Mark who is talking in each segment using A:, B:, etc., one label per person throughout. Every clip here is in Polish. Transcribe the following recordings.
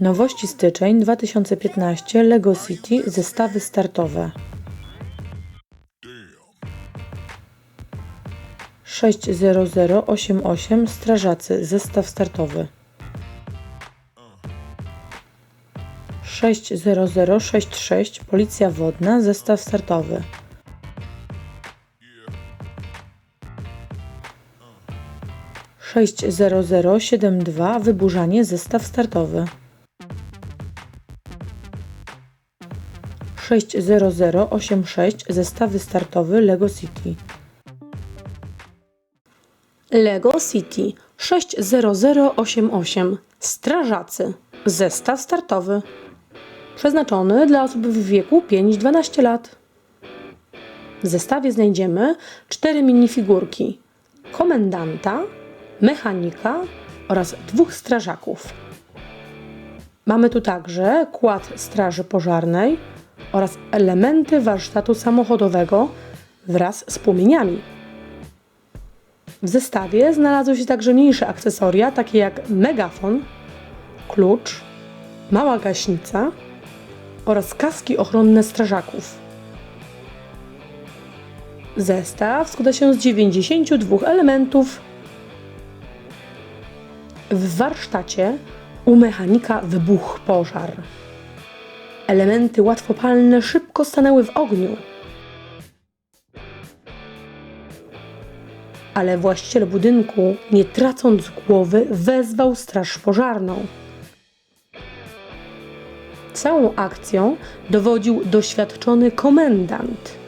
A: Nowości styczeń 2015 Lego City zestawy startowe. 60088 Strażacy zestaw startowy. 60066 Policja Wodna zestaw startowy. 60072 Wyburzanie zestaw startowy. 60086 Zestawy startowy Lego City.
B: Lego City 60088 Strażacy Zestaw startowy Przeznaczony dla osób w wieku 5-12 lat. W zestawie znajdziemy cztery minifigurki komendanta, mechanika oraz dwóch strażaków. Mamy tu także kład straży pożarnej oraz elementy warsztatu samochodowego wraz z płomieniami. W zestawie znalazły się także mniejsze akcesoria, takie jak megafon, klucz, mała gaśnica oraz kaski ochronne strażaków. Zestaw składa się z 92 elementów. W warsztacie u mechanika wybuchł pożar. Elementy łatwopalne szybko stanęły w ogniu. Ale właściciel budynku, nie tracąc głowy, wezwał straż pożarną. Całą akcją dowodził doświadczony komendant.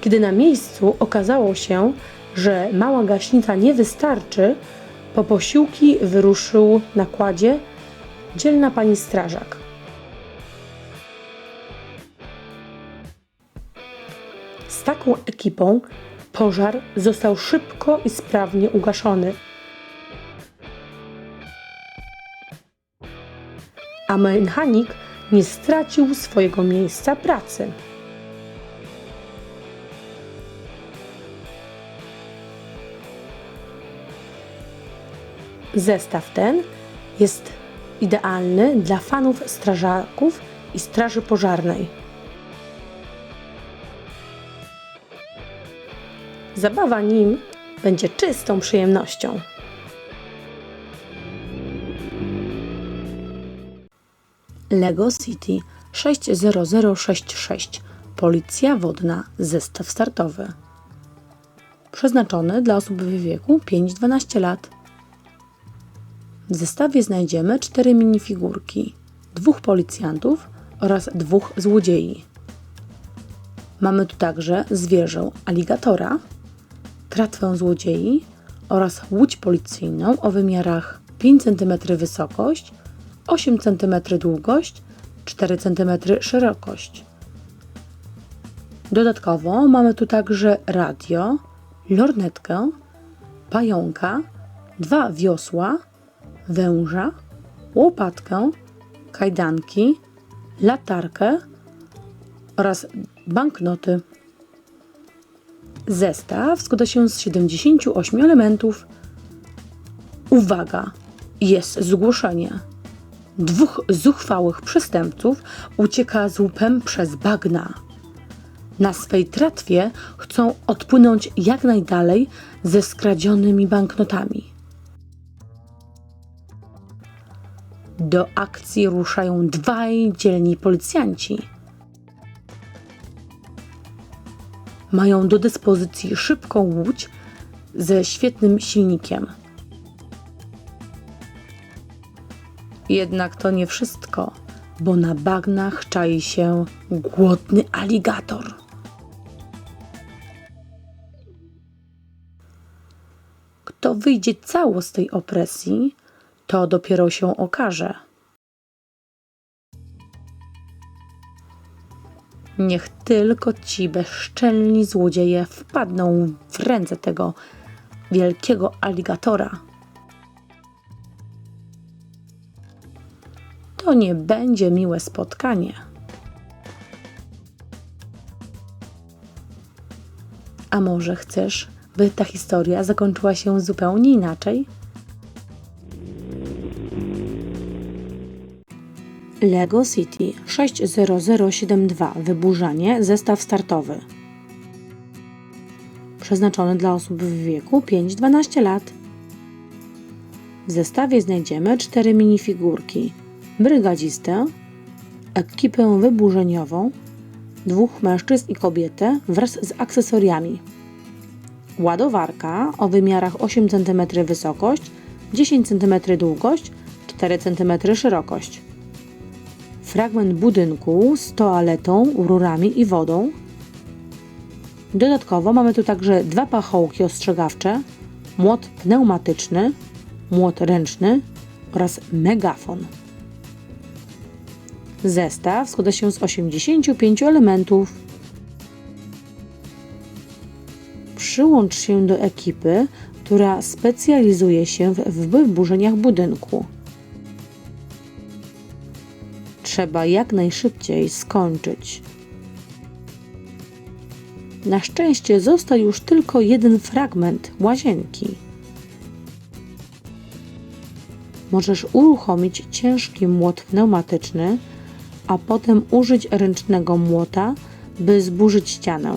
B: Kiedy na miejscu okazało się, że mała gaśnica nie wystarczy, po posiłki wyruszył na kładzie dzielna pani strażak. Z taką ekipą pożar został szybko i sprawnie ugaszony. A mechanik nie stracił swojego miejsca pracy. Zestaw ten jest idealny dla fanów strażaków i straży pożarnej. Zabawa nim będzie czystą przyjemnością. Lego City 60066 Policja Wodna Zestaw startowy. Przeznaczony dla osób w wieku 5-12 lat. W zestawie znajdziemy cztery minifigurki, dwóch policjantów oraz dwóch złodziei. Mamy tu także zwierzę aligatora, tratwę złodziei oraz łódź policyjną o wymiarach 5 cm wysokość, 8 cm długość, 4 cm szerokość. Dodatkowo mamy tu także radio, lornetkę, pająka, dwa wiosła, węża, łopatkę, kajdanki, latarkę oraz banknoty. Zestaw składa się z 78 elementów. Uwaga! Jest zgłoszenie. Dwóch zuchwałych przestępców ucieka z łupem przez bagna. Na swej tratwie chcą odpłynąć jak najdalej ze skradzionymi banknotami. Do akcji ruszają dwaj dzielni policjanci. Mają do dyspozycji szybką łódź ze świetnym silnikiem. Jednak to nie wszystko, bo na bagnach czai się głodny aligator. Kto wyjdzie cało z tej opresji, to dopiero się okaże. Niech tylko ci bezczelni złodzieje wpadną w ręce tego wielkiego aligatora. To nie będzie miłe spotkanie. A może chcesz, by ta historia zakończyła się zupełnie inaczej? Lego City 60072 Wyburzanie zestaw startowy. Przeznaczony dla osób w wieku 5-12 lat. W zestawie znajdziemy cztery minifigurki: brygadzistę, ekipę wyburzeniową, dwóch mężczyzn i kobietę wraz z akcesoriami. Ładowarka o wymiarach 8 cm wysokość, 10 cm długość, 4 cm szerokość. Fragment budynku z toaletą, rurami i wodą. Dodatkowo mamy tu także dwa pachołki ostrzegawcze, młot pneumatyczny, młot ręczny oraz megafon. Zestaw składa się z 85 elementów. Przyłącz się do ekipy, która specjalizuje się w wyburzeniach budynku. Trzeba jak najszybciej skończyć. Na szczęście został już tylko jeden fragment łazienki. Możesz uruchomić ciężki młot pneumatyczny, a potem użyć ręcznego młota, by zburzyć ścianę.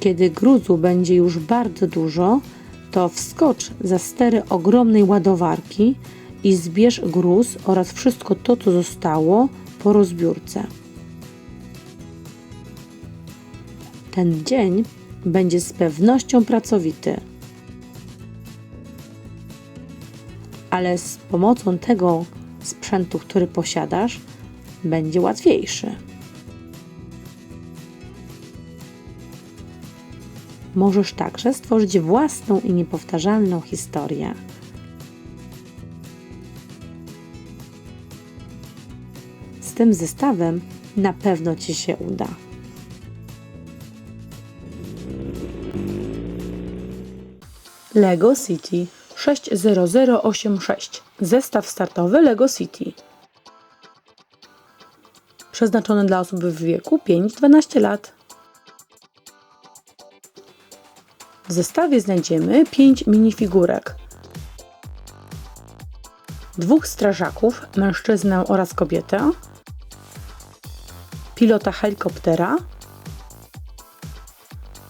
B: Kiedy gruzu będzie już bardzo dużo, to wskocz za stery ogromnej ładowarki i zbierz gruz oraz wszystko to, co zostało po rozbiórce. Ten dzień będzie z pewnością pracowity. ale z pomocą tego sprzętu, który posiadasz, będzie łatwiejszy. Możesz także stworzyć własną i niepowtarzalną historię. Z tym zestawem na pewno Ci się uda.
A: Lego City 60086 Zestaw startowy Lego City. Przeznaczony dla osób w wieku 5-12 lat. W zestawie znajdziemy 5 minifigurek. Dwóch strażaków, mężczyznę oraz kobietę. Pilota helikoptera.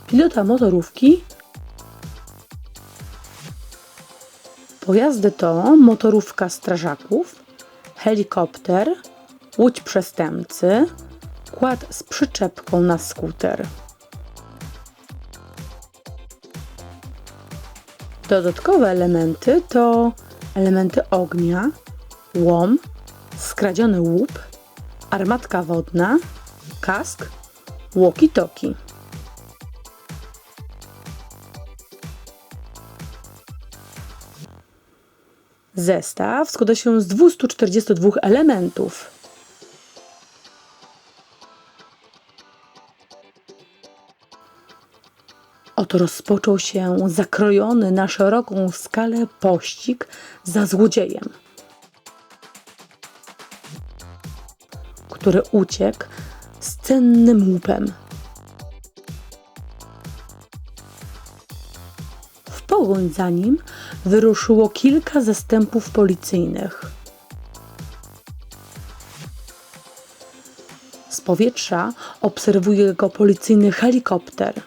A: Pilota motorówki Pojazdy to motorówka strażaków, helikopter, łódź przestępcy, kład z przyczepką na skuter. Dodatkowe elementy to elementy ognia, łom, skradziony łup, armatka wodna, kask, walkie-talkie. Zestaw składa się z 242 elementów. Oto rozpoczął się zakrojony na szeroką skalę pościg za złodziejem, który uciekł z cennym łupem. W pogoń za nim wyruszyło kilka zastępów policyjnych. Z powietrza obserwuje go policyjny helikopter.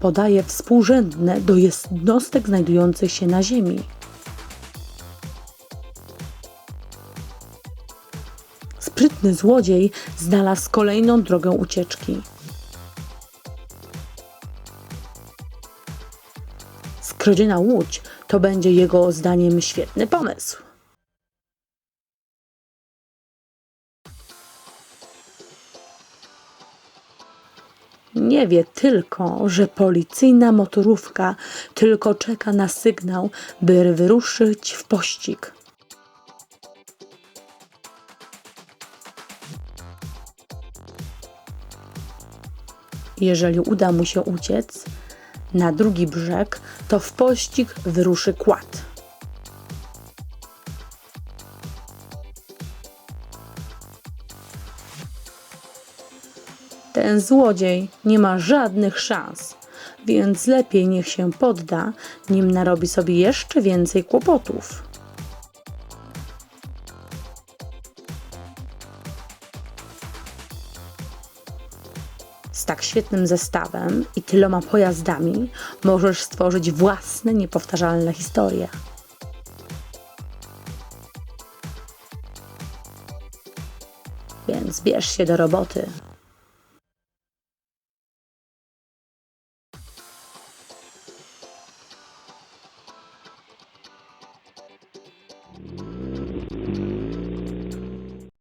A: Podaje współrzędne do jednostek znajdujących się na ziemi. Sprytny złodziej znalazł kolejną drogę ucieczki. Skradziona łódź to będzie jego zdaniem świetny pomysł. Nie wie tylko, że policyjna motorówka tylko czeka na sygnał, by wyruszyć w pościg. Jeżeli uda mu się uciec na drugi brzeg, to w pościg wyruszy kład. Ten złodziej nie ma żadnych szans. więc lepiej niech się podda, nim narobi sobie jeszcze więcej kłopotów. Z tak świetnym zestawem i tyloma pojazdami możesz stworzyć własne niepowtarzalne historie. Więc bierz się do roboty.